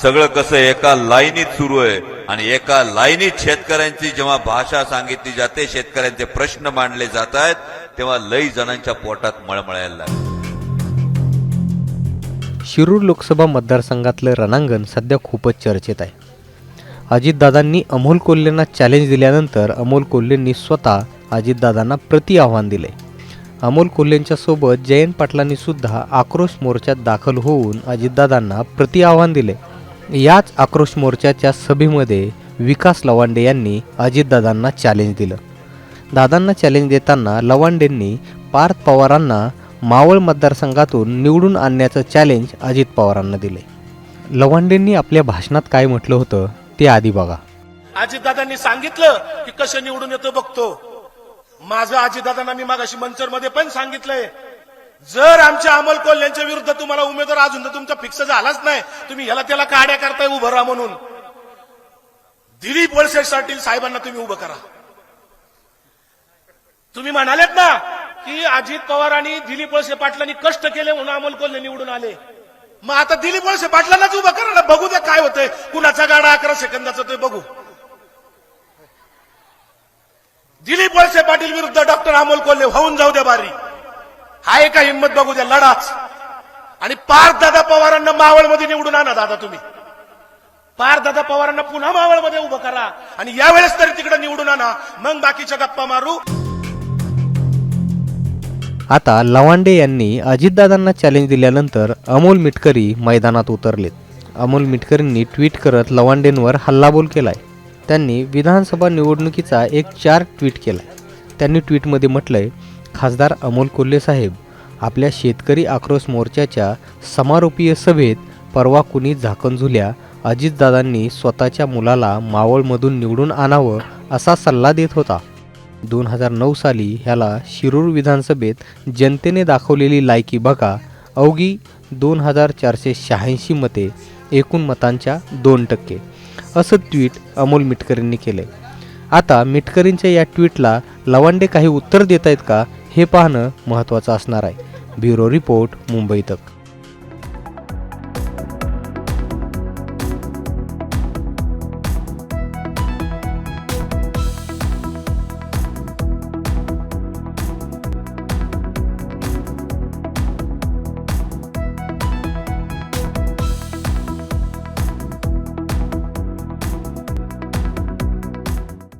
सगळं कसं एका लाईनीत सुरू आहे. आणि एका लाईनीत शेतकऱ्यांची जेव्हा भाषा सांगितली जाते शेतकऱ्यांचे प्रश्न मांडले जात आहेत तेव्हा लई जणांच्या पोटात मळमळायला शिरूर लोकसभा मतदारसंघातलं रणांगण सध्या खूपच चर्चेत आहे. अजितदादांनी अमोल कोल्हेंना चॅलेंज दिल्यानंतर अमोल कोल्हेंनी स्वतः अजितदादांना प्रति आव्हान दिले अमोल कोल्हेंच्या सोबत जयंत पाटलांनी सुद्धा आक्रोश मोर्चात दाखल होऊन अजितदादांना प्रति आव्हान दिले याच आक्रोश मोर्चाच्या सभेमध्ये विकास लवांडे यांनी अजितदादांना चॅलेंज दिलं. दादांना चॅलेंज देताना लवांडेंनी पार्थ पवारांना मावळ मतदारसंघातून निवडून आणण्याचं चॅलेंज अजित पवारांना दिले. लवांडेंनी आपल्या भाषणात काय म्हटलं होतं ते आधी बघा. अजितदादांनी सांगितलं की कसं निवडून येतो बघतो. माझं अजितदादांना मी मागाशी मंचरमध्ये पण सांगितलंय. जर आमच्या अमल कोल यांच्या विरुद्ध तुम्हाला उमेदवार अजून तर तुमचा फिक्स झालाच नाही. तुम्ही ह्याला त्याला काड्या करताय उभं राहा म्हणून. दिलीप वळसे साहेबांना तुम्ही उभं करा. तुम्ही म्हणालेत ना की अजित पवार आणि दिलीप वळसे पाटलांनी कष्ट केले म्हणून अमोल कोल्हे निवडून आले. मग आता दिलीप वळसे पाटलांनाच उभं करा ना बघू द्या काय होतंय. कुणाचा गाडा अकरा सेकंदाचा ते बघू. दिलीप वळसे पाटील विरुद्ध डॉक्टर अमोल कोल्हे होऊन जाऊ द्या बारी. हा का हिंमत बघू द्या लढाच. आणि पार्थ दादा पवारांना मावळमध्ये निवडून आणा दादा तुम्ही. पार दादा पवारांना पुन्हा मावळमध्ये उभं करा. आणि यावेळेस तरी तिकडे निवडून आणा. मग बाकीच्या गप्पा मारू. आता लवांडे यांनी अजितदादांना चॅलेंज दिल्यानंतर अमोल मिटकरी मैदानात उतरलेत. अमोल मिटकरींनी ट्विट करत लवांडेंवर हल्लाबोल केलाय. त्यांनी विधानसभा निवडणुकीचा एक चार ट्विट केलाय. त्यांनी ट्विटमध्ये म्हटलंय खासदार अमोल कोल्हे साहेब आपल्या शेतकरी आक्रोश मोर्चाच्या समारोपीय सभेत परवा कुणी झाकणझुल्या अजितदादांनी स्वतःच्या मुलाला मावळमधून निवडून आणावं असा सल्ला देत होता. दोन हजार नऊ साली ह्याला शिरूर विधानसभेत जनतेने दाखवलेली लायकी बघा अवघी दोन हजार चारशे शहाऐंशी मते एकूण मतांच्या दोन टक्के असं ट्विट अमोल मिटकरींनी केले आता मिटकरींच्या या ट्विटला लवांडे काही उत्तर देत आहेत का हे पाहणं महत्त्वाचं असणार आहे. ब्युरो रिपोर्ट मुंबई तक.